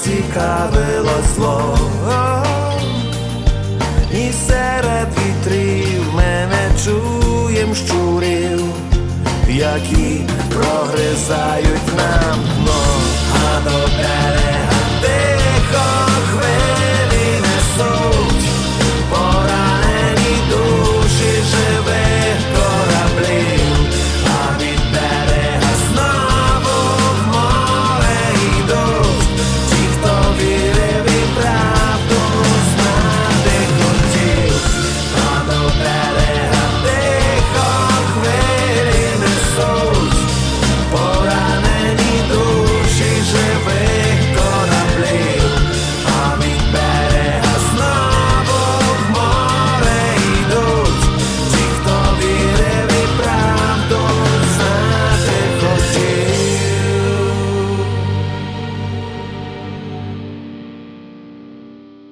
зацікавило зло. І серед вітрів мене чуєм щурів, які прогризають нам дно, а до